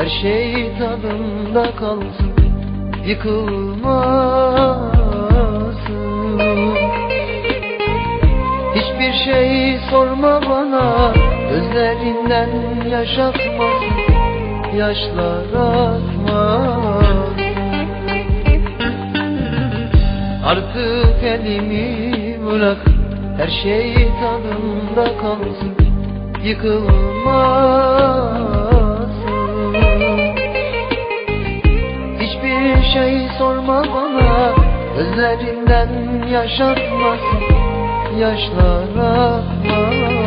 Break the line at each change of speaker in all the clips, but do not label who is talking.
Her şey tadında kalsın Yıkılmasın. Hiçbir şey sorma bana Gözlerinden yaş akmasın Yaşlar akmasın Artık elimi bırak Her şey tadında kalsın Yıkılmasın şey sorma bana. Gözlerinden yaş akmasın Yaşlar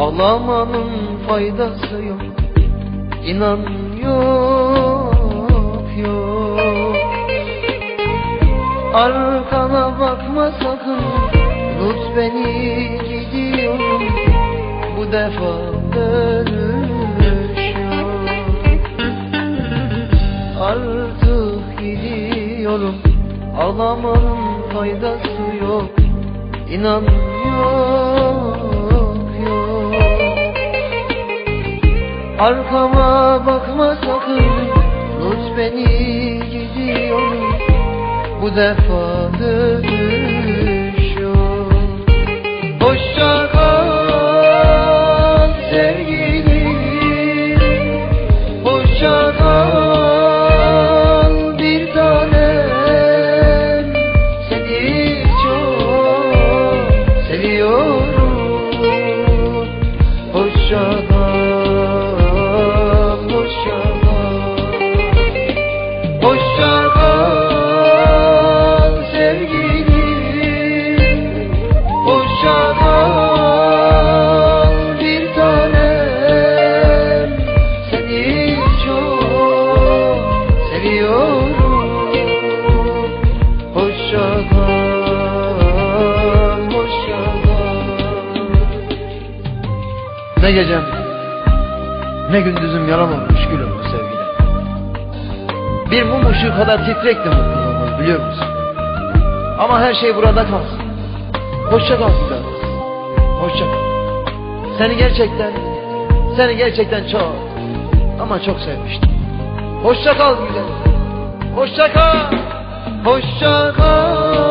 Ağlamanın faydası yok. İnan yok yok. Arkana bakma sakın. Unut beni gidiyorum. Bu defa dönüş Artık gidiyorum. Ağlamanın faydası yok. İnan yok Arkama bakma sakın Unut beni gidiyorum Bu defa dönüş Ne gecem? Ne gündüzüm yalan olmuş gülüm bu sevgide Bir mum ışığı kadar titrekti mutluluğumuz biliyor musun? Ama her şey burada kalsın. Hoşça kal güzel Hoşça kal. Seni gerçekten Seni gerçekten çok Ama çok sevmiştim. Hoşça kal güzel Hoşça kal. Hoşça kal